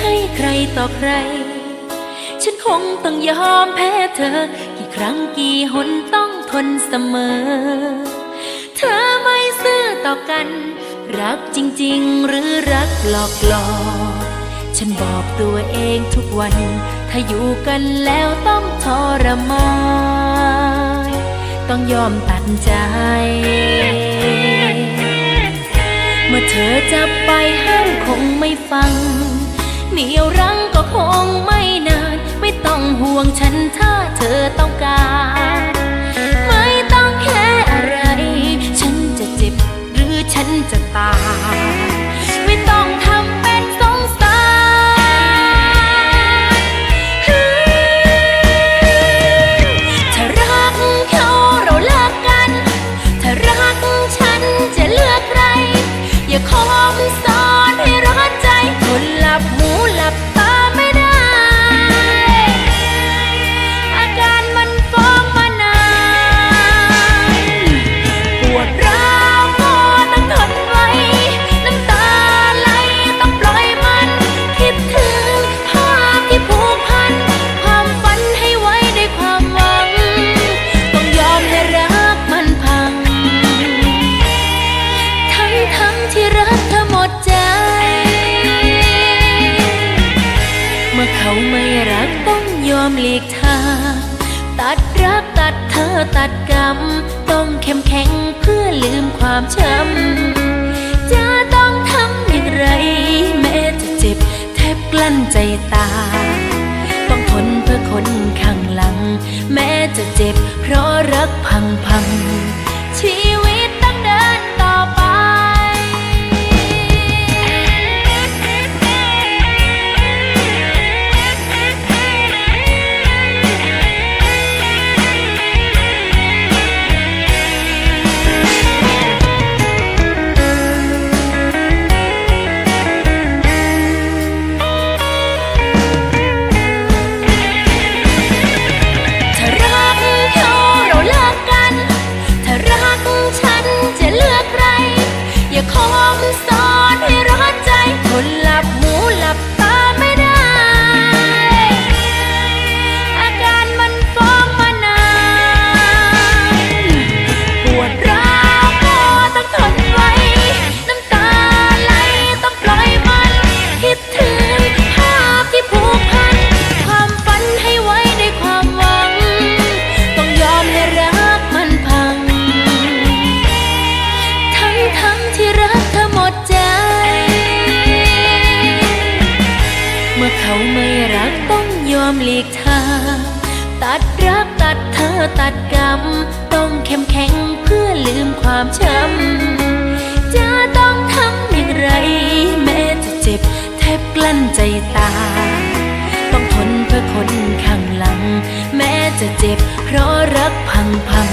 ให้ใครต่อใคร ฉันคงต้องยอมแพ้เธอ กี่ครั้งกี่หนต้องทนเสมอ เธอไม่ซื่อต่อกัน รักจริง ๆ หรือรักหลอกหลอกฉันบอกตัวเองทุกวัน ถ้าอยู่กันแล้วต้องทรมานต้องยอมตัดใจ เมื่อเธอจะไปห้ามคงไม่ฟังเหนียวรั้งก็คงไม่นาน ไม่ต้องห่วงฉันถ้าเธอต้องการ ยอมหลีกทางตัดรักตัดเธอตัดกรรม ต้องเข้มแข็งเพื่อลืมความช้ำจะต้องทำอย่างไร แม้จะเจ็บแทบกลั้นใจตาย ต้องทนเพื่อคนข้างหลัง แม้จะเจ็บเพราะรักพังพังามหลีกทางตัดรักตัดเธอตัดกรรม ต้องเข้มแข็งเพื่อลืมความช้ำจะต้องทำอย่างไร แม้จะเจ็บแทบกลั้นใจตายต้องทนเพื่อคนข้างหลัง แม้จะเจ็บเพราะรักพังพัง